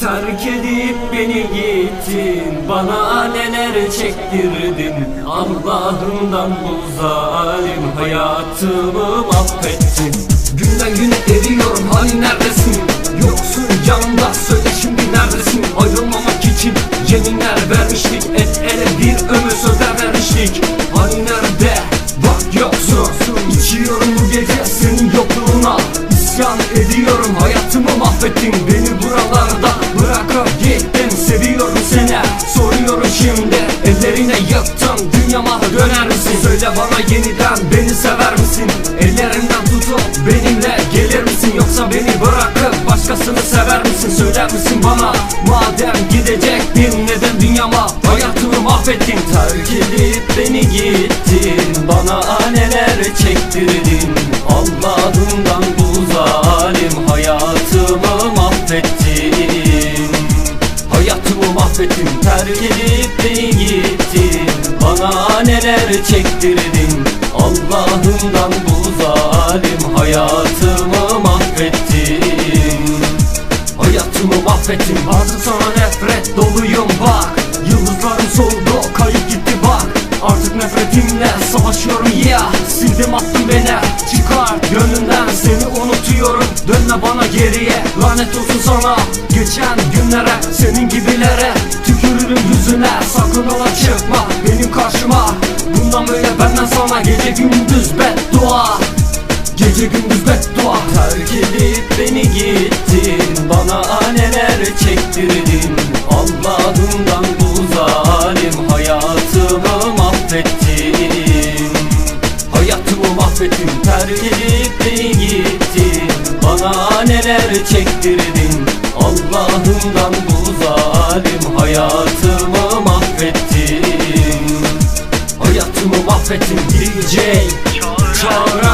Terk edip beni gittin Bana neler çektirdin? Allah'ımdan bu zalim Hayatımı mahvettin. Günden güne eriyorum hani neredesin Seviyorum seni soruyorum şimdi. Ellerine yıktım dünyama döner misin? Söyle bana yeniden beni sever misin? Ellerimden tutup benimle gelir misin? Yoksa beni bırakıp başkasını sever misin? Söyler misin bana madem gidecektin Neden dünyama? Hayatımı mahvettin Terk edip terk edip beni gittin. Bana neler çektirdin? Allah'ımdan bu zalim hayatımı mahvettin. Hayatımı mahvettin. Artık sana nefret doluyum bak. Yıldızlarım soldu kayıp gitti bak. Artık nefretimle savaşıyorum yeah. Sildim attım beni çıkar. Gönlünden Seni unutuyorum. Dönme bana geriye. Lanet olsun sana. Geçen günlere Senin gibilere yüzüne Sakın ola çıkma benim karşıma. Bundan böyle benden sana gece gündüz beddua. Gece gündüz beddua. Terk edip beni gittin Bana neler çektirdin. Allah'ımdan bu zalim Hayatımı mahvettin. Hayatımı mahvettin Terk edip beni gittin. Bana neler çektirdin. Allah'ımdan bu zalim Hayatımı mahvettin Hayatımı mahvettin DJ Çağrı